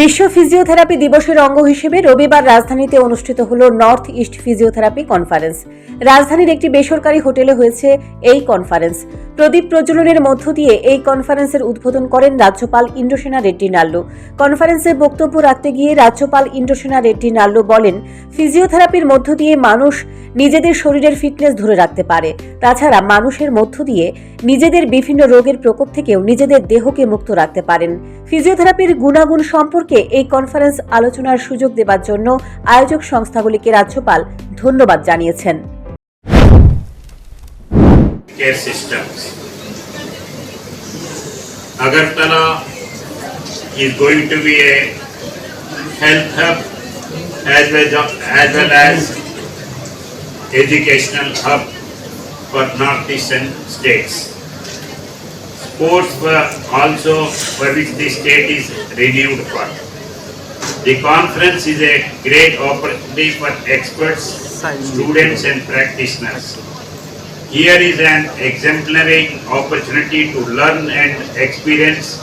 বিশ্ব ফিজিওথেরাপি দিবসের অঙ্গ হিসেবে রবিবার রাজধানীতে অনুষ্ঠিত হল নর্থ ইস্ট ফিজিওথেরাপি কনফারেন্স। রাজধানীর একটি বেসরকারি হোটেলে হয়েছে এই কনফারেন্স। প্রদীপ প্রজ্বলনের মধ্য দিয়ে এই কনফারেন্সের উদ্বোধন করেন রাজ্যপাল ইন্দ্রসেনা রেড্ডি নাল্লু। কনফারেন্সে বক্তব্য রাখতে গিয়ে রাজ্যপাল ইন্দ্রসেনা রেড্ডি নাল্লু বলেন, ফিজিওথেরাপির মধ্য দিয়ে মানুষ নিজেদের শরীরের ফিটনেস ধরে রাখতে পারে। তাছাড়া মানুষের মধ্য দিয়ে নিজেদের বিভিন্ন রোগের প্রকোপ থেকেও নিজেদের দেহকে মুক্ত রাখতে পারেন। ফিজিওথেরাপির গুণাগুণ সম্পর্কে এই কনফারেন্স আলোচনার সুযোগ দেবার জন্য আয়োজক সংস্থাগুলিকে রাজ্যপাল ধন্যবাদ জানিয়েছেন. Health hub as well as, well as educational hub for northeastern states. Sports were also for which the state is renewed for. The conference is a great opportunity for experts, students and practitioners. Here is an exemplary opportunity to learn and experience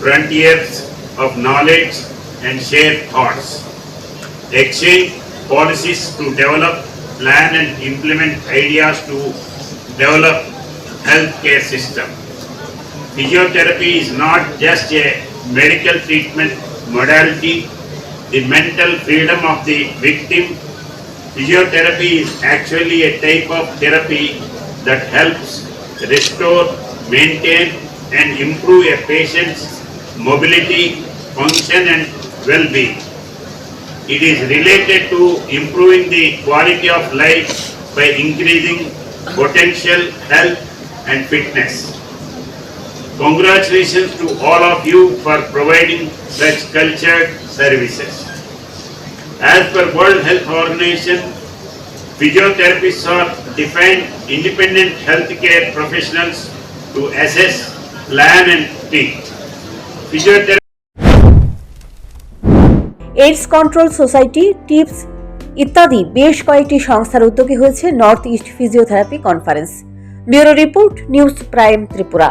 frontiers of knowledge and share thoughts. Exchange policies to develop, plan and implement ideas to develop healthcare system. Physiotherapy is not just a medical treatment modality, the mental freedom of the victim Physiotherapy is actually a type of therapy that helps restore, maintain and improve a patient's mobility, function and well-being. It is related to improving the quality of life by increasing potential health and fitness. Congratulations to all of you for providing such cultured services. As per World Health Organization, physiotherapists are defined independent healthcare professionals to assess, plan and treat. Physiotherapy AIDS control society tips ইত্যাদি বেশ কয়েকটি সংস্থার উদ্যোগে হয়েছে north east physiotherapy conference bureau report, news prime Tripura.